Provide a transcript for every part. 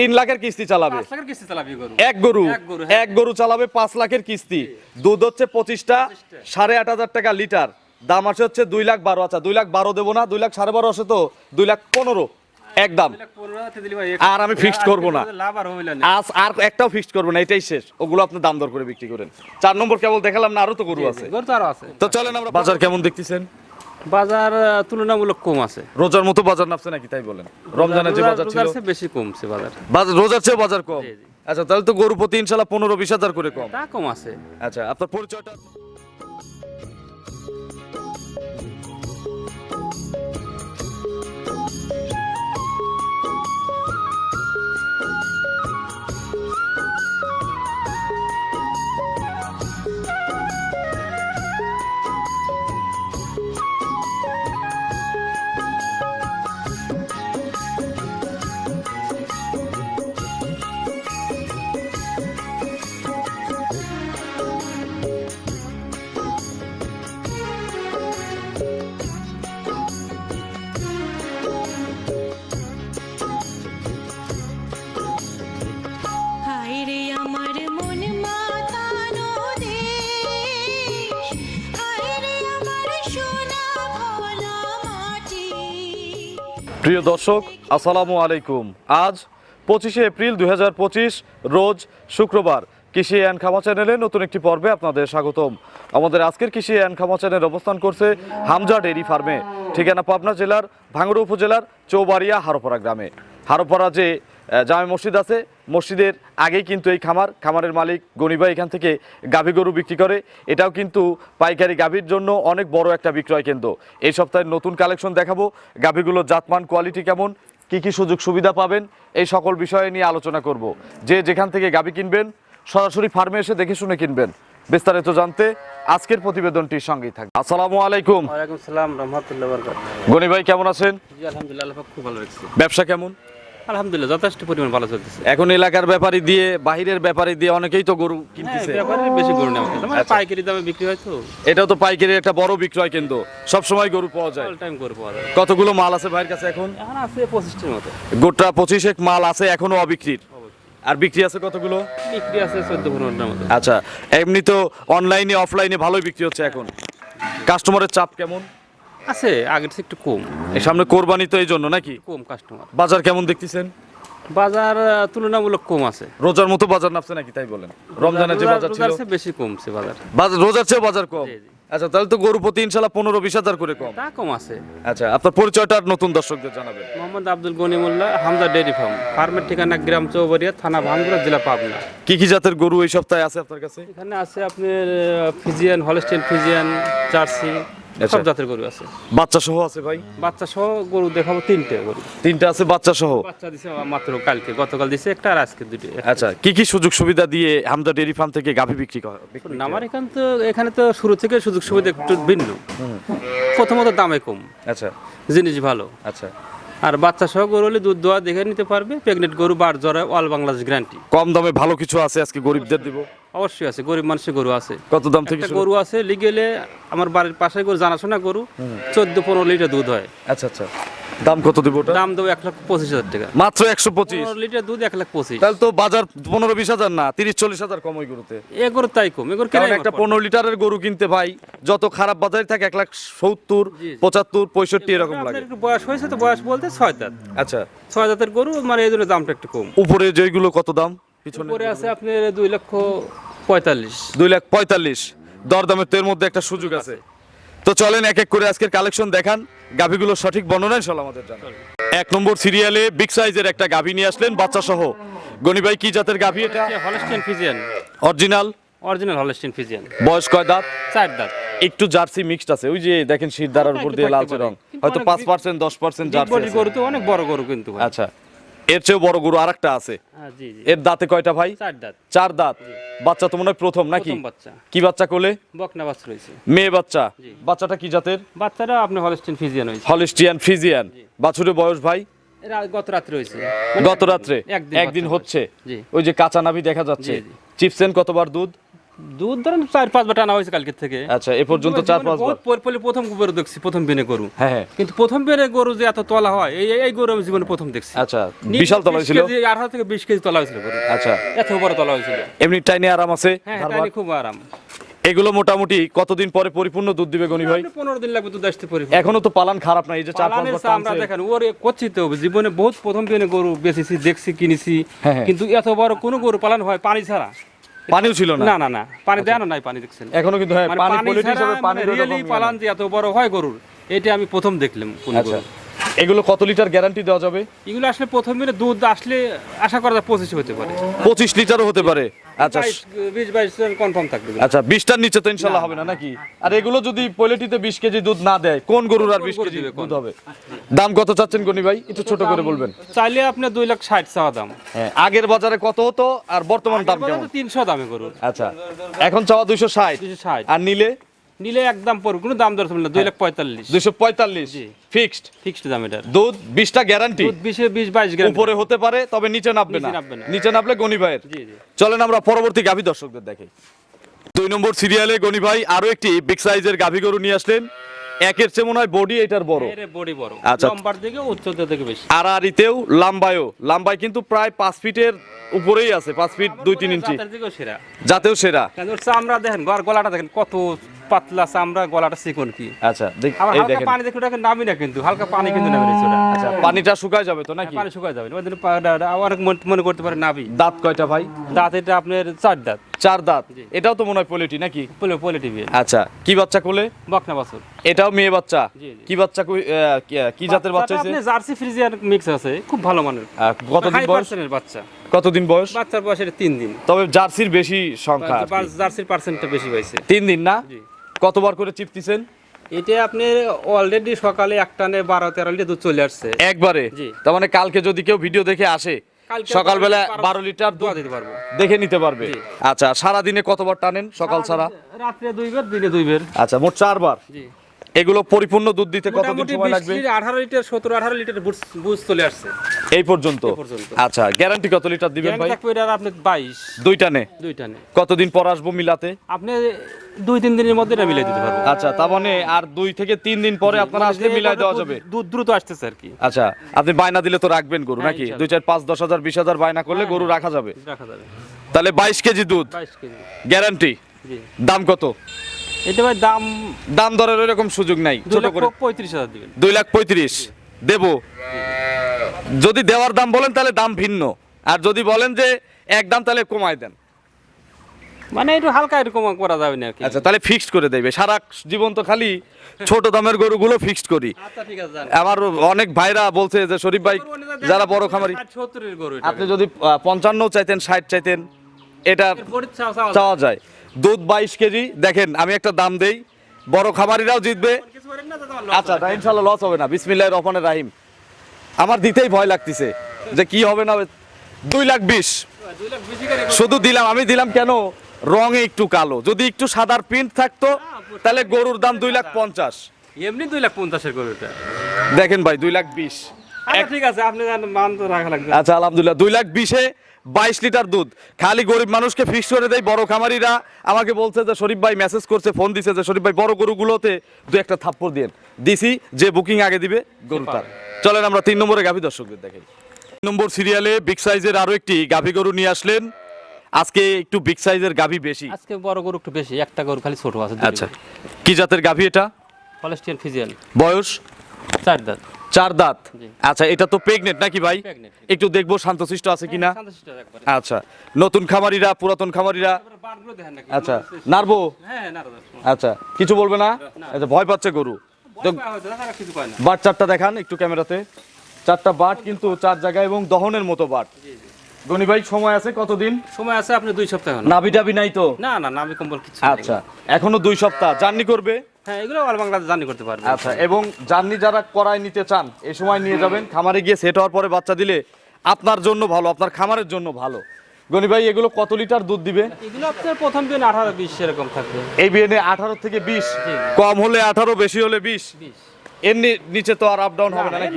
তিন লাখের কিস্তি চালাবে। পাঁচ লাখের কিস্তি চালাবি গরু। এক গরু। এক গরু, হ্যাঁ। এক গরু চালাবে পাঁচ লাখের কিস্তি। দুধ হচ্ছে পঁচিশটা সাড়ে আট হাজার টাকা লিটার। দাম আছে হচ্ছে দুই লাখ বারো আচ্ছা দুই লাখ বারো দেবো না দুই লাখ সাড়ে বারো আছে তো দুই লাখ পনেরো একদম আর আমি fixed করব না। আর আজ আর একটাও ফিক্সড করব না এটাই শেষ। ওগুলো আপনি দাম দর করে বিক্রি করেন। চার নম্বর কেবল দেখালাম না আরও তো গরু আছে। তো আরও আছে। তো চলেন আমরা বাজার কেমন দেখতেছেন? বাজার তুলনামূলক কম আছে। রোজার মতো বাজার নামছে নাকি তাই বলেন? রমজানের যে বাজার ছিল বেশি কমছে বাজার। বাজার রোজার চেয়ে বাজার কম। আচ্ছা তাহলে তো গরু প্রতি ইনশাআল্লাহ পনেরো বিশ হাজার করে কম। তা কম আছে। আচ্ছা আপনার পরিচয়টা প্রিয় দর্শক, আসসালামু আলাইকুম। আজ পঁচিশে এপ্রিল দু হাজার পঁচিশ, রোজ শুক্রবার কৃষি অ্যান্ড খামা চ্যানেলে নতুন একটি পর্বে আপনাদের স্বাগতম। আমাদের আজকের কৃষি অ্যান্ড খামা চ্যানেল অবস্থান করছে হামজা ডেরি ফার্মে, ঠিকানা পাবনা জেলার ভাঙ্গুড়া উপজেলার চৌবাড়িয়া হারোপাড়া গ্রামে। হারোপাড়া যে জামে মসজিদ আছে। মসজিদের আগেই কিন্তু এই খামার খামারের মালিক গনিবা এখান থেকে গাভী গরু বিক্রি করে। এটাও কিন্তু পাইকারি গাভীর জন্য অনেক বড় একটা বিক্রয় কেন্দ্র। এই সপ্তাহে নতুন কালেকশন দেখাবো। গাভীগুলোর জাতমান কোয়ালিটি কেমন কি কি সুযোগ সুবিধা পাবেন এই সকল বিষয়ে নিয়ে আলোচনা করব। যে যেখান থেকে গাভী কিনবেন সরাসরি ফার্মে এসে দেখে শুনে কিনবেন। বিস্তারিত জানতে আজকের প্রতিবেদনটির সঙ্গেই থাকবে আসসালামু আলাইকুম। সালাম রহমতুল্লাহ গনি ভাই কেমন আছেন? জি আলহামদুলিল্লাহ খুব ভালো ব্যবসা কেমন? আলহামদুলিল্লাহ যথেষ্ট পরিমাণ ভালো চলতেছে। এখন এলাকার ব্যাপারী দিয়ে বাহিরের ব্যাপারী দিয়ে অনেকেই তো গরু হ্যাঁ কিনতেছে। ব্যাপারে বেশি গরু নেওয়া হচ্ছে। মানে আচ্ছা। পাইকারি দামে বিক্রি হয় তো। এটাও তো পাইকারি একটা বড় বিক্রয় কেন্দ্র। সব সময় গরু পাওয়া যায়। অল টাইম গরু পাওয়া যায়। কতগুলো মাল আছে ভাইয়ের কাছে এখন? এখন আছে পঁচিশটির মতো। গোটা পঁচিশ এক মাল আছে এখনও অবিক্রির আর বিক্রি আছে কতগুলো? বিক্রি আছে চোদ্দ পনেরোটার মতো। আচ্ছা এমনি তো অনলাইনে অফলাইনে ভালোই বিক্রি হচ্ছে এখন। কাস্টমারের চাপ কেমন? আছে আগের থেকে একটু কম। এই সামনে কোরবানি তো এই জন্য নাকি? কম কাস্টমার বাজার কেমন দেখতেছেন? বাজার তুলনামূলক কম আছে। রোজার মতো বাজার নামছে নাকি তাই বলেন? রমজানের যে বাজার ছিল? বেশি কমছে বাজার। বাজার রোজার চেয়ে বাজার কম। আচ্ছা তাহলে তো গরু প্রতি ইনশাল্লাহ পনেরো বিশ হাজার করে কম। তা কম আছে। আচ্ছা আপনার পরিচয়টা আর নতুন দর্শকদের জানাবেন। Mohammad Abdul Ganimullah Hamda dairy farm. ফার্মের ঠিকানা গ্রাম চৌবাড়িয়া থানা ভাঙ্গুড়া জেলা পাবনা। কি কি জাতের গরু এই সপ্তাহে আছে আপনার কাছে? এখানে আছে আপনার ফিজিয়ান হলস্টেন ফিজিয়ান জার্সি। সব জাতের গরু আছে। বাচ্চা সহ আছে ভাই? বাচ্চা সহ গরু দেখাবো তিনটে গরু। তিনটা আছে বাচ্চা সহ বাচ্চা দিছে মাত্র কালকে গতকাল দিছে একটা আর আজকে দুটো আচ্ছা কি কি সুযোগ সুবিধা দিয়ে হামদা ডেয়ারি ফার্ম থেকে গাভী বিক্রি করা আমার এখান তো এখানে তো শুরু থেকে সুযোগ সুবিধা একটু ভিন্ন। প্রথমত দামে কম। আচ্ছা। জিনিস ভালো। আচ্ছা। আর বাচ্চা সহ গরু হলে দুধ দোয়া দেখে নিতে পারবে প্রেগনেন্ট গরু বার জ্বরে অল বাংলাদেশ গ্যারান্টি কম দামে ভালো কিছু আছে আজকে গরিবদের দিব। অবশ্যই আছে গরিব মানুষের গরু আছে। কত দাম থেকে গরু আছে লিগেলে আমার বাড়ির পাশে গরু জানাশোনা গরু চোদ্দ পনেরো লিটার দুধ হয়। আচ্ছা আচ্ছা। দাম কত দিব দাম দেবো এক লাখ পঁচিশ হাজার টাকা। মাত্র একশো পঁচিশ? লিটার দুধ এক লাখ পঁচিশ। তাহলে তো বাজার পনেরো বিশ হাজার না তিরিশ চল্লিশ হাজার কম ওই গরুতে। এ গরু তাই কম এ গরু কারণ একটা পনেরো লিটারের গরু কিনতে ভাই যত খারাপ বাজারে থাকে এক লাখ সত্তর। পঁচাত্তর পঁয়ষট্টি এরকম লাগে। একটু বয়স হয়েছে তো বয়স বলতে ছয় দাঁত। আচ্ছা। ছয় দাঁতের গরু মানে এই জন্য দামটা একটু কম। উপরে যেগুলো কত দাম? পিছনে আছে আপনার দুই লক্ষ পঁয়তাল্লিশ। দুই লাখ পঁয়তাল্লিশ। দরদামের তো এর মধ্যে একটা সুযোগ আছে। তো চলেন এক এক করে আজকের কালেকশন দেখান। গাভীগুলো সঠিক বর্ণনা ইনশাল্লাহ আমাদের জানান। এক নম্বর সিরিয়ালে বিগ সাইজের একটা গাভী নিয়ে আসলেন বাচ্চা সহ গনি ভাই কি জাতের গাভী এটা? Holstein Friesian original original Holstein Friesian বয়স কয় দাঁত? চার দাঁত। একটু জার্সি মিক্সড আছে। ওই যে দেখেন শিরদারার উপর দিয়ে লালচে রং হয়তো পাঁচ পার্সেন্ট দশ পার্সেন্ট জার্সি গরু তো অনেক বড় গরু কিন্তু আচ্ছা। এর চেয়েও বড় গরু আরেকটা আছে। হ্যাঁ জি জি। এর দাঁতে কয়টা ভাই? চার দাঁত। চার দাঁত। বাচ্চা তো মনে হয় প্রথম নাকি? বাচ্চা। কি বাচ্চা কোলে? বকনা বাচ্চা রয়েছে। মেয়ে বাচ্চা। বাচ্চাটা কি জাতের? বাচ্চারা আপনি হলস্টেন ফিজিয়ান হয়েছে হলিস্টিয়ান ফিজিয়ান বাছুরের বয়স ভাই? গত রাত্রে হয়েছে। গত রাত্রে? একদিন হচ্ছে। ওই যে কাঁচা নাভি দেখা যাচ্ছে। চিপসেন কতবার দুধ? দুধ ধরেন চার পাঁচবার টানা হয়েছে কালকে থেকে। আচ্ছা এ পর্যন্ত চার পাঁচ বার? বহুত পর- পরে প্রথম গরু দেখছি প্রথম বেনে গরু। হ্যাঁ হ্যাঁ। কিন্তু প্রথম বেনে গরু যে এত তলা হয় এই এই গরু আমি জীবনে প্রথম দেখছি। আচ্ছা বিশাল তলা হয়েছিল? আঠারো থেকে বিশ কেজি তলা হয়েছিল গরু। আচ্ছা। এত বড় তলা হয়েছিল। এমনি টাইনে আরাম আছে? হ্যাঁ ধারবার? খুব আরাম। এগুলো মোটামুটি কতদিন পরে পরিপূর্ণ দুধ দিবে গনি ভাই? আপনি পনেরো দিন লাগবে দুধ আসতে এখনও তো পালান খারাপ না এই যে চার পাঁচ পালানের আমরা দেখেন ওর করছি তো জীবনে বহুত প্রথম বেনে গরু বেচেছি দেখছি কিনেছি। কিন্তু এত বড় কোনো গরু পালন হয় পানি ছাড়া। পানিও ছিল না। না না না পানি দেয় না নাই পানি দেখছেন। এখনও কিন্তু হ্যাঁ মানে পানি কোয়ালিটি হিসেবে পানি রিয়েলি পালান যে এত বড় হয় গরুর এটা আমি প্রথম দেখলাম কোন আচ্ছা। এগুলো কত লিটার গ্যারান্টি দেওয়া যাবে? এগুলো আসলে প্রথম দিনে দুধ আসলে আশা করা যায় পঁচিশ হতে পারে। পঁচিশ লিটারও হতে পারে। আচ্ছা বিশ বাইশ কনফার্ম থাকবে। আচ্ছা বিশটার নিচে তো ইনশাল্লাহ হবে না নাকি? আর এগুলো যদি পলিটিতে বিশ কেজি দুধ না দেয় কোন গরুর আর বিশ কেজি? দুধ হবে? দাম কত চাচ্ছেন গনি ভাই? একটু ছোট করে বলবেন। চাইলে আপনার দুই লাখ ষাট চাওয়া দাম। হ্যাঁ আগের বাজারে কত হতো? আর বর্তমান দাম কেমন? তিনশো দামে গরুর। আচ্ছা এখন চাওয়া দুইশো ষাট। দুইশো ষাট। আর নিলে? নিলে একদম পড়বে কোনো দাম দর না দুই লাখ পঁয়তাল্লিশ। দুইশো পঁয়তাল্লিশ জি। ফিক্সড ফিক্সড দাম এটার দুধ বিশটা গ্যারান্টি দুধ বিশে বিশ বাইশ উপরে হতে পারে তবে নিচে নামবে না। নিচে নামলে গনি ভাইয়ের। জি জি। চলেন আমরা পরবর্তী গাভী দর্শকদের দেখি। দুই নম্বর সিরিয়ালে গনি ভাই আরও একটি বিগ সাইজের গাভী গরু নিয়ে আসলেন। একের চেয়ে মনে হয় বডি এটার বড়। এর বডি বড়। আচ্ছা। লম্বার দিকে উচ্চতা থেকে বেশি। আড়াআড়িতেও লাম্বায়ও। লাম্বায় কিন্তু প্রায় পাঁচ ফিটের উপরেই আছে পাঁচ ফিট দুই তিন ইঞ্চি। জাতের দিকেও সেরা। যাতেও সেরা। চামড়া দেখেন গলাটা দেখেন কত পাতলা চামড়া গলাটা চিকন কি? আচ্ছা এই দেখেন। পানি দেখে ওটাকে নামি না কিন্তু হালকা পানি কিন্তু নামি রয়েছে ওটা আচ্ছা পানিটা শুকায় যাবে তো নাকি? পানি শুকায় যাবে। ওই জন্য আবার মনে করতে পারে নাবি। দাঁত কয়টা ভাই? দাঁত এটা আপনার চার দাঁত। চার দাঁত? এটাও তো মনে হয় পোলিটি নাকি? পোলে পোলে টিভি আচ্ছা কি বাচ্চা কোলে? বকনা বাছুর। এটাও মেয়ে বাচ্চা। কি বাচ্চা কি- জাতের বাচ্চা হয়েছে আপনি জার্সি ফ্রিজিয়ান মিক্স আছে খুব ভালো মানের। কতদিন বয়স? বাচ্চা। কতদিন বয়স? বাচ্চার বয়স এটা তিন দিন। তবে জার্সির বেশি সংখ্যা। জার্সির পার্সেন্টটা বেশি পাইছে তিন দিন না। কতবার করে চিপতিছেন এটা আপনি অলরেডি সকালে একটানে বারো তেরো লিটার দুধ চলে আসছে। একবারে। তার মানে কালকে যদি কেউ ভিডিও দেখে আসে সকালবেলা বারো- বারো লিটার দুধ দিতে পারব। দেখে নিতে পারবে। আচ্ছা সারা দিনে কতবার টানেন সকাল সারা রাত্রে দুইবার দিনে দুইবার। আচ্ছা মোট চারবার? জি। এগুলো পরিপূর্ণ দুধ দিতে কতদিন সময় লাগবে? লিটার আঠারো লিটার সতেরো আঠারো লিটার বুঝ চলে আসছে। এই পর্যন্ত? আচ্ছা গ্যারান্টি কত লিটার দিবেন ভাই? থাকবে এটা আপনি বাইশ। দুইটা নে। দুইটা নেই কতদিন পর আসব মিলাতে? আপনি দুই তিন দিনের মধ্যে এটা মিলাই দিতে পারব আচ্ছা তার মানে আর দুই থেকে তিন দিন পরে আপনারা মানে আসলে মিলাই দেওয়া যাবে। দুধ দ্রুত আসতেছে আর কি। আচ্ছা আপনি বায়না দিলে তো রাখবেন গরু হ্যাঁ, নাকি দুই চার পাঁচ দশ হাজার বিশ হাজার বায়না করলে গরু রাখা যাবে। রাখা যাবে। তাহলে বাইশ কেজি দুধ? বাইশ কেজি। গ্যারান্টি জি। দাম কত? এটা ভাই দাম দাম দরের এরকম সুযোগ নাই ছোট করে। পঁয়ত্রিশ হাজার দিবেন। দুই লাখ পঁয়ত্রিশ দেব। যদি দেওয়ার দাম বলেন তাহলে দাম ভিন্ন। আর যদি বলেন যে এক দাম তাহলে কমায় দেন। মানে একটু হালকা এরকম করা যাবে না কি। আচ্ছা তাহলে ফিক্সড করে দেবে। সারা জীবন তো খালি ছোট দামের গরুগুলো ফিক্সড করি। আচ্ছা ঠিক আছে আমার অনেক ভাইরা বলছে যে শরীফ ভাই যারা বড় খামারি ষাট, সত্তরের গরু আপনি যদি পঞ্চান্ন চাইতেন ষাট চাইতেন এটা এর চাওয়া যায়। দুধ বাইশ কেজি। দেখেন আমি একটা দাম দেই। বড় খামারিরাও জিতবে। আচ্ছা ইনশাল্লাহ লস হবে না। বিসমিল্লাহ রহমানের রাহিম। আমার দিতেই ভয় লাগতেছে যে কি হবে না দুই লাখ বিশ। শুধু দিলাম আমি দিলাম কেন? রঙে একটু কালো। যদি একটু সাদার প্রিন্ট থাকতো তাহলে গরুর দাম দুই লাখ পঞ্চাশ। এমনি দুই লাখ পঞ্চাশের গরুটা। দেখেন ভাই দুই লাখ বিশ। আচ্ছা ঠিক আছে আপনি মান তো রাখা লাগবে। আচ্ছা আলহামদুলিল্লাহ দুই লাখ বিশে বাইশ লিটার দুধ। খালি গরিব মানুষকে ফিক্স করে দেয় বড় খামারিরা। আমাকে বলছে যে শরীফ ভাই মেসেজ করছে ফোন দিছে যে শরীফ ভাই বড় গরুগুলোতে দু একটা থাপ্পড় দিন দিছি যে বুকিং আগে দিবে গরু তার। চলেন আমরা তিন নম্বরে গাভী দর্শকদের দেখেন তিন নম্বর সিরিয়ালে বিগ সাইজের আরও একটি গাভী গরু নিয়ে আসলেন। আজকে একটু বিগ সাইজের গাভী বেশি। আজকে বড় গরু একটু বেশি একটা গরু খালি ছোট আছে আচ্ছা। কি জাতের গাভী এটা? হলস্টিয়ান ফিজিয়ান বয়স? চার দাঁত। চার দাঁত। আচ্ছা এটা তো প্রেগনেন্ট নাকি ভাই? একটু দেখব শান্তশিষ্ট আছে কিনা? শান্তশিষ্ট আচ্ছা নতুন খামারিরা পুরাতন খামারিরা? আচ্ছা নারবো? হ্যাঁ, না, না, না। আচ্ছা কিছু বলবে না? আচ্ছা ভয় পাচ্ছে গরু। বাট চারটা দেখান একটু ক্যামেরাতে। চারটা বাট কিন্তু চার জায়গায় এবং দহনের মতো বাট। গনি ভাই সময় আছে কতদিন? সময় আছে আপনি দুই সপ্তাহ। নাভি টাভি নাই তো? না না না আমি কম্বল কিছু আচ্ছা এখনও দুই সপ্তাহ। জার্নি করবে? হ্যাঁ এগুলো অল বাংলাদেশ জার্নি করতে পারবে। আচ্ছা এবং জার্নি যারা করায় নিতে চান এই সময় নিয়ে যাবেন। খামারে গিয়ে সেট হওয়ার পরে বাচ্চা দিলে আপনার জন্য ভালো আপনার খামারের জন্য ভালো। গনি ভাই এগুলো কত লিটার দুধ দিবে? এগুলো আপনার প্রথম দিন আঠারো বিশ এরকম থাকবে। এই বিয়ে আঠারো থেকে বিশ? কম হলে আঠারো বেশি হলে বিশ? বিশ। এর নিচে তো আর আপ ডাউন হবে না নাকি?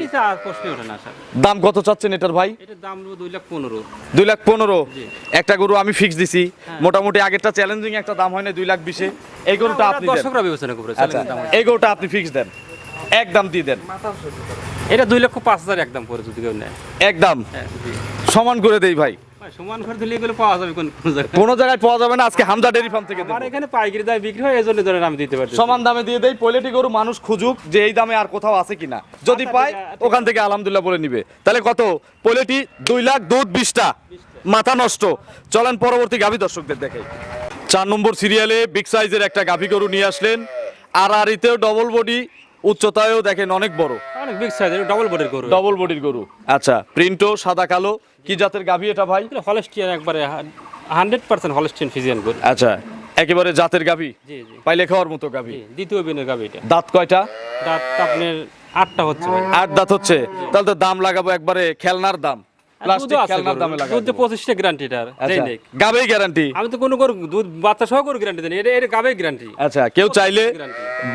দাম কত চাচ্ছেন এটার ভাই? এটার দাম হলো লাখ পনেরো। দুই লাখ পনেরো? জি। একটা গরু আমি ফিক্স দিছি। হ্যাঁ। মোটামুটি আগেরটা চ্যালেঞ্জিং একটা দাম হয় না দুই লাখ এই গরুটা আপনি দেন। দর্শকরা বিবেচনা করবে আচ্ছা এই গরুটা আপনি ফিক্স দেন। একদম দিয়ে দেন। এটা লক্ষ একদম পরে যদি কেউ নেয়। একদম হ্যাঁ, সমান করে দেই ভাই, সমান করে দিলে এগুলো পাওয়া যাবে কোন কোন জায়গায়? কোনো জায়গায় পাওয়া যাবে না আজকে হামজা ডেরি ফার্ম থেকে আমার এখানে পাইকারি দামে বিক্রি হয় এই ধরেন আমি দিতে পারছি সমান দামে দিয়ে দেই পয়লেটি গরু মানুষ খুঁজুক যে এই দামে আর কোথাও আছে কিনা। যদি আচ্ছা, পায় ওখান থেকে আলহামদুলিল্লাহ বলে নিবে। তাহলে কত? পয়লেটি দুই লাখ দুধ বিশটা। মাথা নষ্ট। চলেন পরবর্তী গাভী দর্শকদের দেখাই। চার নম্বর সিরিয়ালে বিগ সাইজের একটা গাভী গরু নিয়ে আসলেন। আর আরিতেও ডবল বডি উচ্চতায়ও দেখেন অনেক বড়। অনেক বিগ সাইজ ডাবল বডির গরু। ডবল বডির গরু। আচ্ছা প্রিন্টও সাদা কালো। কি জাতের গাভী এটা ভাই? হলস্টিয়ান একবারে হান্ড্রেড পার্সেন্ট হলস্টিয়ান ফিজিয়ান গরু। আচ্ছা একেবারে জাতের গাভী? জি জি। পাইলে খাওয়ার মতো গাভী। দ্বিতীয় বিনের গাভী এটা। দাঁত কয়টা? দাঁত আপনার আটটা হচ্ছে ভাই। আট দাঁত হচ্ছে। তাহলে তো দাম লাগাবো একবারে খেলনার দাম। প্লাস্টিক খেলনার দামে লাগাবো দুধে পঁচিশটা গ্যারান্টি এটার যেই আচ্ছা গ্যারান্টি আমি তো কোনো গরু দুধ বাচ্চা সহ গরু গ্যারান্টি দেন এটা এটা গাবে গ্যারান্টি আচ্ছা কেউ চাইলে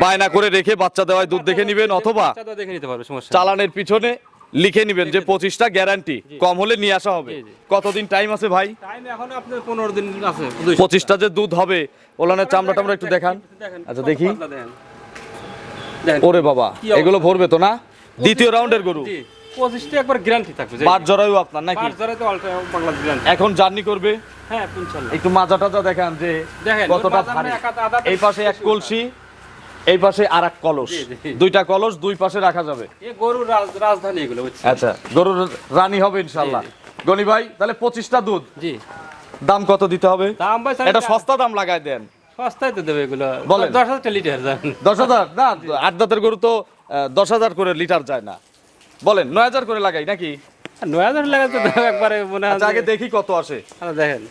বায়না করে রেখে বাচ্চা দেওয়ায় দুধ দেখে নিবেন অথবা দেখে নিতে পারবে সমস্যা চালানের পিছনে লিখে নিবেন যে পঁচিশটা গ্যারান্টি কম হলে নিয়ে আসা হবে। কতদিন টাইম আছে ভাই? এখন আপনার পনেরো দিন আছে পঁচিশটা যে দুধ হবে ওলানের চামড়া টামড়া একটু দেখান আচ্ছা দেখি। ওরে বাবা এগুলো ভরবে তো না? দ্বিতীয় রাউন্ডের গরু। পঁচিশটা একবার গ্যারান্টি থাকবে জরায়ু আপনার নাকি? জরায় বাংলা গ্যারান্টি এখন জার্নি করবে? হ্যাঁ ইনশাল্লাহ। একটু মাজা টাজা দেখান যে কতটা ভারী। এই পাশে এক কলসি এই পাশে আর এক কলস। দুইটা কলস দুই পাশে রাখা যাবে। এ গরুর রাজধানী এগুলো? আচ্ছা গরুর রানী হবে ইনশাল্লাহ। গনি ভাই তাহলে পঁচিশটা দুধ। জি। দাম কত দিতে হবে? দাম ভাই এটা সস্তা দাম লাগাই দেন। সস্তায় তো দেবে এগুলো। বলেন। দশ হাজার লিটার যান। দশ হাজার? না আট দাঁতের গরু তো দশ হাজার করে লিটার যায় না। বলেন নয় হাজার করে লাগাই নাকি? নয় হাজার লাগাতে একবারে মনে হয় আচ্ছা আগে দেখি কত আসে। আচ্ছা, দেখেন।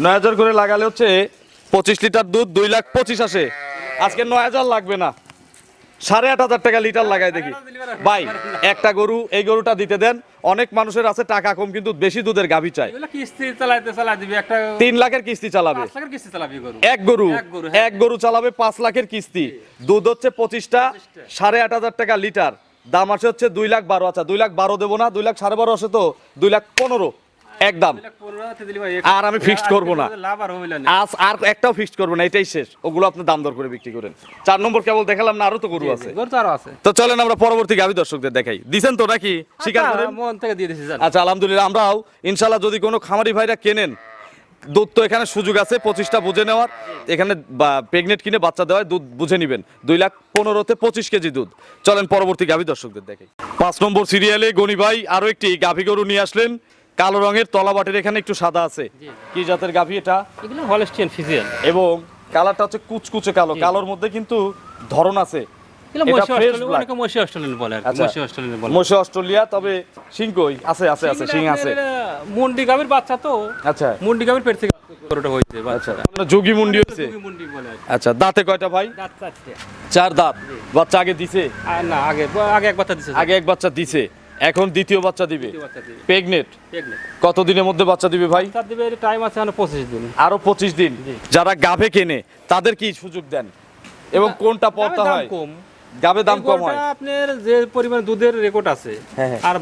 নয় হাজার করে লাগালে হচ্ছে পঁচিশ লিটার দুধ দুই লাখ পঁচিশ আসে। আজকে নয় হাজার লাগবে না। সাড়ে আট হাজার টাকা লিটার লাগাই দেখি। ভাই একটা গরু এই গরুটা দিতে দেন। অনেক মানুষের আছে টাকা কম কিন্তু বেশি দুধের গাভী চাই। কিস্তি চালাইতে চালাই তিন লাখের কিস্তি চালাবে। গরু। এক গরু, হ্যাঁ। এক গরু চালাবে পাঁচ লাখের কিস্তি। দুধ হচ্ছে পঁচিশটা। সাড়ে আট হাজার টাকা লিটার। দাম আছে হচ্ছে দুই লাখ বারো আচ্ছা দুই লাখ বারো দেবো না দুই লাখ সাড়ে বারো আসে তো দুই লাখ পনেরো একদম আর আমি আজকে করব না। আজ আর একটাও ফিক্সড করব না এটাই শেষ। ওগুলো আপনি দাম দর করে বিক্রি করেন। চার নম্বর কেবল দেখালাম না আরও তো গরু আছে। তো চলেন আমরা পরবর্তী গাভী দর্শকদের দেখাই। দিছেন তো নাকি? স্বীকার আচ্ছা, করেন দিছি জান আচ্ছা আলহামদুলিল্লাহ আমরাও। ইনশাল্লাহ যদি কোনো খামারি ভাইরা কেনেন দুধ তো এখানে সুযোগ আছে পঁচিশটা বুঝে নেওয়ার। এখানে প্রেগনেন্ট কিনে বাচ্চা দেওয়ায় দুধ বুঝে নেবেন। দুই লাখ পনেরোতে পঁচিশ কেজি দুধ। চলেন পরবর্তী গাভী দর্শকদের দেখে পাঁচ নম্বর সিরিয়ালে গনি ভাই আরও একটি গাভী গরু নিয়ে আসলেন। কালো রঙের তলাবাটের এখানে একটু সাদা আছে। কি জাতের গাভী এটা? এগুলো হলস্টিয়ান ফিজিয়ান। এবং কালারটা হচ্ছে কুচকুচে কালো। কালোর মধ্যে কিন্তু ধরন আছে। এগুলো এটা মশি fresh অস্ট্রেলিয়ান black। অনেকে মশি অস্ট্রেলিয়ান বলে আর কি। মশি অস্ট্রেলিয়ান বলে। মশে অস্ট্রেলিয়া তবে সিংকই আছে আছে আছে সিং আছে। মুন্ডি গাভীর বাচ্চা তো। আচ্ছা। মুন্ডি গাভীর পেট থেকে গরুটা হয়েছে বাচ্চাটা। যোগী মুন্ডি হয়েছে? দুই মুন্ডি বলে আর কি। আচ্ছা দাঁতে কয়টা ভাই? চার দাঁত। বাচ্চা আগে দিছে? না আগে আগে এক বাচ্চা দিছে আগে এক বাচ্চা দিছে। এখন দ্বিতীয় বাচ্চা দিবে? Pregnant Pregnant। কত দিনের মধ্যে বাচ্চা দিবে ভাই? দিবে টাইম আছে পঁচিশ দিন। আরও পঁচিশ দিন। যারা গাভে কেনে তাদের কি সুযোগ দেন? এবং কোনটা পড়তে হয়? কম। গাভে দাম কম হয় আপনার যে পরিমাণ দুধের রেকর্ড আছে হ্যাঁ, হ্যাঁ। আর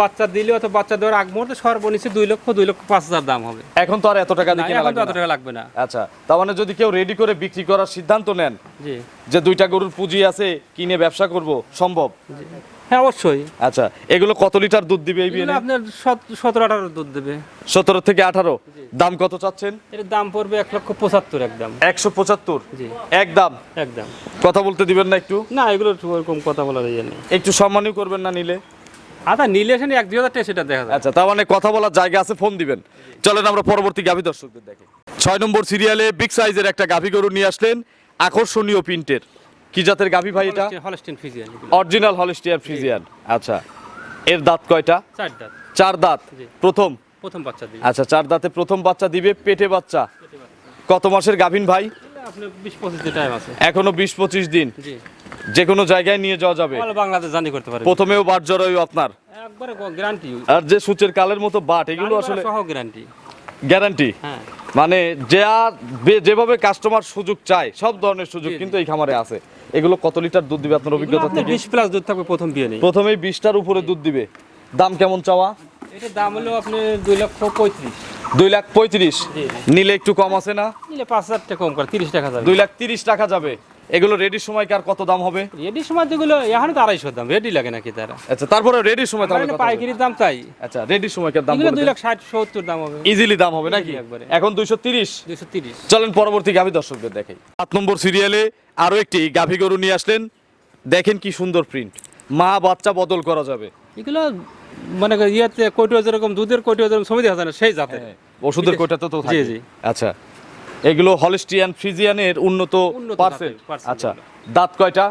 বাচ্চা দিলে অথবা বাচ্চা দেওয়ার আগ মুহূর্তে সর্বনিচ্চ দুই লক্ষ দুই লক্ষ পাঁচ হাজার দাম হবে। এখন তো আর এত টাকা দিয়ে এখন তো লাগবে এত টাকা লাগবে না। আচ্ছা তার মানে যদি কেউ রেডি করে বিক্রি করার সিদ্ধান্ত নেন যে দুইটা গরুর পুঁজি আছে কিনে ব্যবসা করব সম্ভব। হ্যাঁ অবশ্যই। আচ্ছা এগুলো কত লিটার দুধ দিবে এই এগুলো বিয়ে আপনার সত- সতেরো আঠারো দুধ দেবে। সতেরো থেকে আঠারো? দাম কত চাচ্ছেন? এর দাম পড়বে এক লক্ষ পঁচাত্তর একদম। একশো পঁচাত্তর? জি। একদম? একদম। কথা বলতে দিবেন না একটু? না এগুলো ওরকম কথা বলার ইয়ে নেই। একটু সম্মানই করবেন না নিলে? আচ্ছা নিলে এসে এক দুই হাজার টাকা সেটা দেখা আচ্ছা তার মানে কথা বলার জায়গা আছে ফোন দিবেন। চলেন আমরা পরবর্তী গাভী দর্শকদের দেখি। ছয় নম্বর সিরিয়ালে বিগ সাইজের একটা গাভী গরু নিয়ে আসলেন আকর্ষণীয় প্রিন্টের। কি জাতের গাভী ভাই এটা? Holstein Friesian original Holstein Friesian আচ্ছা। এর দাঁত কয়টা? চার দাঁত। চার দাঁত? প্রথম? প্রথম বাচ্চা দিবে। আচ্ছা চার দাঁতে প্রথম বাচ্চা দিবে পেটে বাচ্চা। কত মাসের গাভীন ভাই? এখনও বিশ পঁচিশ দিন। যে কোনো জায়গায় নিয়ে যাওয়া যাবে। বাংলাদেশ জানি করতে পারে প্রথমেও বাট জড়াই আপনার। আর যে সূচের কালের মতো বাট এগুলো আসলে সহ গ্যারান্টি গ্যারান্টি। হ্যাঁ। মানে যে যেভাবে কাস্টমার সুযোগ চায় সব ধরনের সুযোগ কিন্তু এই খামারে আছে। এগুলো কত লিটার দুধ দিবে আপনার অভিজ্ঞতা থেকে? বিশ প্লাস দুধ থাকবে প্রথম বিয়ে নেই। প্রথমেই বিশটার উপরে দুধ দিবে। দাম কেমন চাওয়া? এটার দাম হলো আপনি দুই লক্ষ পঁয়ত্রিশ। দুই লাখ পঁয়ত্রিশ। নিলে একটু কম আছে না? নিলে পাঁচ হাজার টাকা কম করে তিরিশ টাকা যাবে। দুই লাখ তিরিশ টাকা যাবে। এগুলো রেডি সময় কার কত দাম হবে? রেডি সময় যেগুলো এখন তো আড়াইশো দাম রেডি লাগে নাকি তারা? আচ্ছা তারপরে রেডির সময় তাহলে? পাইকারির দাম তাই আচ্ছা রেডির সময় কার দাম দুই লাখ ষাট সত্তর দাম হবে। ইজিলি দাম হবে নাকি? একবারে। এখন দুইশো তিরিশ। দুইশো তিরিশ। চলেন পরবর্তী গাভী দর্শকদের দেখাই। সাত নম্বর সিরিয়ালে আরও একটি গাভী গরু নিয়ে আসলেন। দেখেন কি সুন্দর প্রিন্ট মা বাচ্চা বদল করা যাবে। এগুলো মানে ইয়েতে কোটিও যেরকম দুধের কোটিও যেরকম সমিতি না সেই জাতের। ওষুধের কোটাতে তো জি, জি। আচ্ছা। এগুলো হলিস্টিয়ান ফ্রিজিয়ানের উন্নত পার্সেল আচ্ছা দাঁত কয়টা?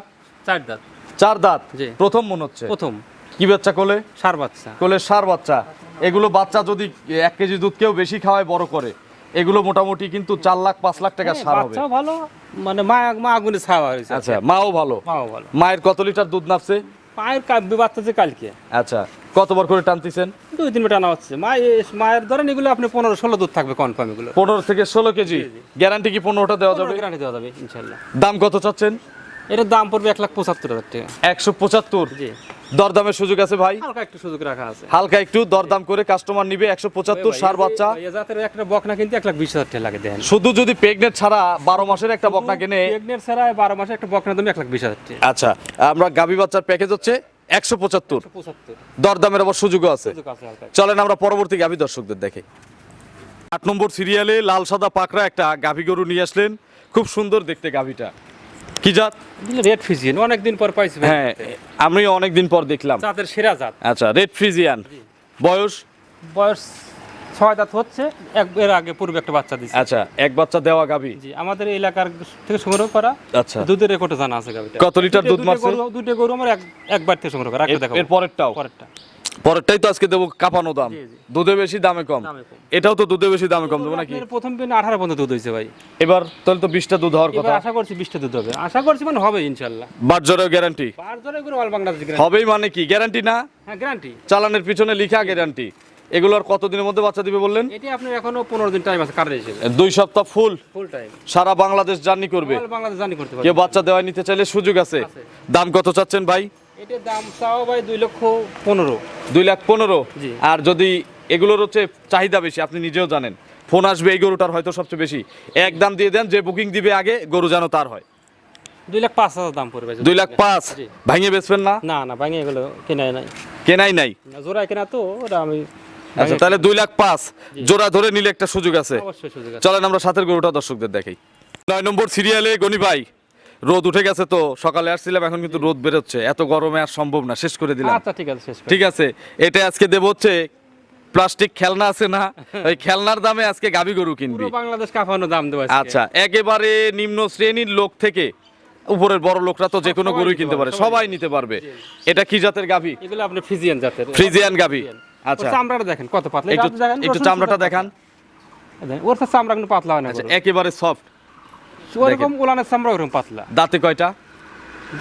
চার দাঁত। চার দাঁত? প্রথম মনে হচ্ছে? প্রথম। কি বাচ্চা কোলে? সার বাচ্চা। কোলে সার বাচ্চা। এগুলো বাচ্চা যদি এক কেজি দুধ কেউ বেশি খাওয়ায় বড় করে এগুলো মোটামুটি কিন্তু চার লাখ পাঁচ লাখ টাকা সার হবে। হ্যাঁ, ভালো মানে মা মা আগুনে ছাওয়া হয়েছে আচ্ছা মাও ভালো। মাও ভালো। মায়ের কত লিটার দুধ নাপছে? পায়ের কাব্য বাচ্চা যে কালকে। আচ্ছা। কতবার করে টানতেছেন? দুই তিন টানা হচ্ছে। মায়ের ধরেন এগুলো আপনি পনেরো ষোলো দুধ থাকবে কনফার্ম এগুলো। পনেরো থেকে ষোলো কেজি। গ্যারান্টি কি পনেরোটা দেওয়া যাবে? গ্যারান্টি দেওয়া যাবে ইনশাল্লাহ দাম কত চাচ্ছেন? এটার দাম পড়বে এক লাখ পঁচাত্তর হাজার টাকা। একশো পঁচাত্তর? জি। দরদামের সুযোগ আছে ভাই? হালকা একটু সুযোগ রাখা আছে। হালকা একটু দরদাম করে কাস্টমার নিবে একশো পঁচাত্তর সার বাচ্চা। জাতের একটা বকনা কিন্তু এক লাখ বিশ হাজার টাকা লাগে দেন শুধু যদি প্রেগনেন্ট ছাড়া বারো মাসের একটা বকনা কিনে প্রেগনেন্ট ছাড়া বারো মাসের একটা বকনা দাম এক লাখ বিশ হাজার টাকা। আচ্ছা আমরা গাভী বাচ্চার প্যাকেজ হচ্ছে। একশো পঁচাত্তর। দরদামের আবার সুযোগও আছে। চলেন আমরা পরবর্তী গাভী দর্শকদের দেখে। আট নম্বর সিরিয়ালে লাল সাদা পাকড়া একটা গাভী গরু নিয়ে আসলেন। খুব সুন্দর দেখতে গাভীটা। কি জাত? রেড ফিজিয়ান অনেকদিন পর পাইছি হ্যাঁ আমি অনেকদিন পর দেখলাম। জাতের সেরা জাত। আচ্ছা রেড ফিজিয়ান বয়স? বয়স ছয় দাঁত হচ্ছে এক এর আগে পূর্বে একটা বাচ্চা দিচ্ছে আচ্ছা এক বাচ্চা দেওয়া গাভী? জি আমাদের এলাকার থেকে সংগ্রহ করা আচ্ছা। দুধের রেকর্ডে জানা আছে গাবিটা কত লিটার দুধ মারছে? দুটো গরু আমার এক একবার থেকে সংগ্রহ করা একটা এর- পরেরটাও? পরেরটা। পরেরটাই তো আজকে দেবো কাপানো দাম। দুধে বেশি দামে কম। এটাও তো দুধে বেশি দামে কম দেবো নাকি? প্রথম দিন আঠারো পর্যন্ত দুধ হয়েছে ভাই। এবার তাহলে তো বিশটা দুধ হওয়ার কথা। আশা করছি বিশটা দুধ হবে। আশা করছি মানে হবে ইনশাল্লাহ। বাটজরেও গ্যারান্টি বার জোরে করে অল বাংলাদেশ গ্যারান্টি হবেই মানে কি? গ্যারান্টি না? হ্যাঁ গ্যারান্টি চালানের পিছনে লিখা গ্যারান্টি এগুলোর কতদিনের মধ্যে বাচ্চা দিবে বললেন? এটি আপনার এখনও পনেরো দিন টাইম আছে হিসেবে দুই সপ্তাহ ফুল ফুল টাইম সারা বাংলাদেশ জার্নি করবে? বাংলাদেশ জানি করতে পারবে। কেউ বাচ্চা দেওয়া নিতে চাইলে সুযোগ আছে। দাম কত চাচ্ছেন ভাই? এটার দাম চাও ভাই দুই লক্ষ পনেরো। দুই লাখ পনেরো? জি। আর যদি এগুলোর হচ্ছে চাহিদা বেশি আপনি নিজেও জানেন। ফোন আসবে এই গরুটার হয়তো সবচেয়ে বেশি। এক দাম দিয়ে দেন যে বুকিং দিবে আগে গরু যেন তার হয়। দুই লাখ পাঁচ হাজার দাম পড়বে। দুই লাখ পাঁচ। ভাঙিয়ে বেচবেন না? না না ভাঙে এগুলো কেনাই নাই। কেনাই নাই? জোড়া কেনা তো ওটা আমি আচ্ছা তাহলে দুই লাখ পাঁচ জোড়া ধরে নিলে একটা সুযোগ আছে। চলেন আমরা সাথের গরুটা দর্শকদের দেখাই। নয় নম্বর সিরিয়ালে গনি ভাই রোদ উঠে গেছে তো সকালে আসছিলাম এখন কিন্তু রোদ বেরোচ্ছে। এত গরমে আর সম্ভব না শেষ করে দিলাম। আচ্ছা ঠিক আছে শেষ ঠিক আছে এটা আজকে দেব হচ্ছে প্লাস্টিক খেলনা আছে না? ওই খেলনার দামে আজকে গাবি গরু কিনবি। বাংলাদেশ কাফানো দাম দেবো আচ্ছা একেবারে নিম্ন শ্রেণির লোক থেকে উপরের বড় লোকরা তো যে কোনো গরুই কিনতে পারে পারে, সবাই নিতে পারবে। এটা কি জাতের গাভি এগুলো আপনি ফ্রিজিয়ান জাতের। ফ্রিজিয়ান গাভি আচ্ছা। চামড়াটা দেখেন কত পাতলা। একটু একটু চামড়াটা দেখান। ওর তো চামড়া কিন্তু পাতলা হয় না আচ্ছা একেবারে সফট ওরকম উলানের চামড়া ওরকম পাতলা। দাঁতে কয়টা?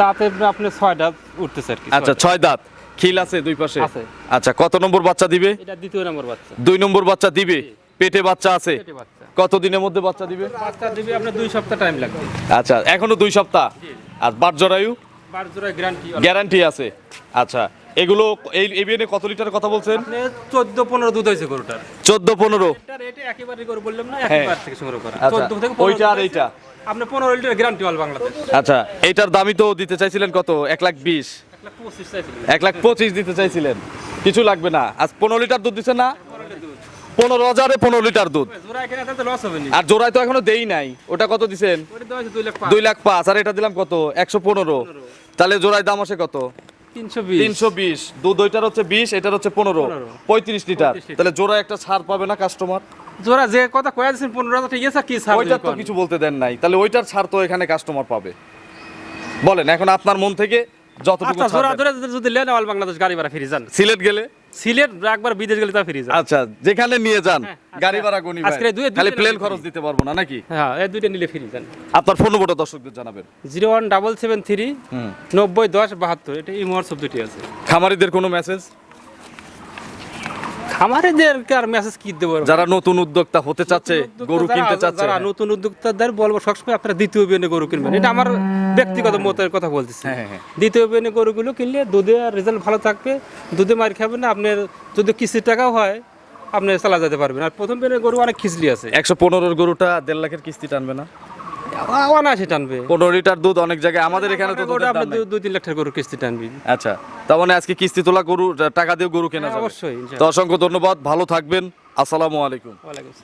দাঁতে আপনি ছয় দাঁত উঠতেছে আর কি আচ্ছা ছয় দাঁত। খিল আছে দুই পাশে? আছে। আচ্ছা কত নম্বর বাচ্চা দিবে? এটা দ্বিতীয় নম্বর বাচ্চা। দুই নম্বর বাচ্চা দিবে? পেটে বাচ্চা আছে? কত দিনের মধ্যে বাচ্চা দিবে? বাচ্চা দিবে আপনার দুই সপ্তাহ টাইম লাগবে। আচ্ছা এখনও দুই সপ্তাহ? আর বাট জরায়ু বার জোড়া গ্যারান্টি গ্যারান্টি আছে। আচ্ছা এগুলো এই বিয়ে কত লিটার কথা বলছেন? চোদ্দ পনেরো দুধ হয়েছে গরুটার। চোদ্দ পনেরো। একেবারে করে বললাম না হ্যাঁ। থেকে সংগ্রহ করা। আচ্ছা, 14 থেকে ওইটা আর এইটা? আপনি পনেরো লিটার গ্যারান্টি অল বাংলাদেশ। আচ্ছা এইটার দামই তো দিতে চাইছিলেন কত? এক লাখ বিশ। এক লাখ পঁচিশ দিতে চাইছিলেন। কিছু লাগবে না। আজ পনেরো লিটার দুধ দিচ্ছেন না? পনেরো হাজারে পনেরো লিটার দুধ। জোড়া এখানে তাতে লস হবে নি আর জোড়ায় তো এখনও দেই নাই। ওটা কত দিছেন? দুই লাখ পাঁচ। আর এটা দিলাম কত? একশো পনেরো। তাহলে জোড়ায় দাম আসে কত? তিনশো বিশ। দুধ ওইটার হচ্ছে বিশ এটার হচ্ছে পনেরো। পঁয়ত্রিশ লিটার। 35 লিটার। তাহলে জোড়া একটা ছাড় পাবে না কাস্টমার জোড়া যে কথা কয়ে দিচ্ছেন পনেরো হাজার ঠিক আছে কি ছাড় ওইটার তো কিছু বলতে দেন নাই। তাহলে ওইটার ছাড় তো এখানে কাস্টমার পাবে। বলেন এখন আপনার মন থেকে যতটুকু আচ্ছা জোড়া ধরে যদি লেন অল বাংলাদেশ গাড়ি ভাড়া ফিরে যান। সিলেট গেলে? সিলেট একবার বিদেশ গেলে তা ফিরে যান। আচ্ছা যেখানে নিয়ে যান হ্যাঁ, গাড়ি ভাড়া গনি আজকে দুই- খালি প্লেন খরচ দিতে পারব না নাকি? হ্যাঁ এই দুইটা নিলে ফিরে যান। আপনার ফোন নম্বরটা দর্শকদের জানাবেন। Zero one double seven three হুম। নব্বই দশ বাহাত্তর এটা এই হোয়াটসঅ্যাপ দুটি আছে। খামারিদের কোনো মেসেজ খামারিদেরকে আর মেসেজ কি দেবো? যারা নতুন উদ্যোক্তা হতে চাচ্ছে গরু কিনতে চাচ্ছে। যারা নতুন উদ্যোক্তাদের বলব সবসময় আপনারা দ্বিতীয় বিয়ানে গরু কিনবেন। এটা আমার ব্যক্তিগত মতের কথা বলতেছি। হ্যাঁ, হ্যাঁ, হ্যাঁ। দ্বিতীয় বিয়ানে গরুগুলো কিনলে দুধে আর রেজাল্ট ভালো থাকবে দুধে মার খাবেন না আপনার যদি কিস্তির টাকাও হয় আপনি চালা যেতে পারবেন। আর প্রথম বিয়ানের গরু অনেক খিচলি আছে। একশো পনেরোর গরুটা দেড় লাখের কিস্তি টানবে না? অনায়াসে টানবে। পনেরো লিটার দুধ অনেক জায়গায় আমাদের এখানে তো আপনার দুই তিন লাখ টাকা গরু কিস্তি টানবি আচ্ছা তার মানে আজকে কিস্তি তোলা গরু টাকা দিয়ে গরু কেনা হ্যাঁ, অবশ্যই তো অসংখ্য ধন্যবাদ ভালো থাকবেন আসসালামু আলাইকুম। ওয়ালাইকুম।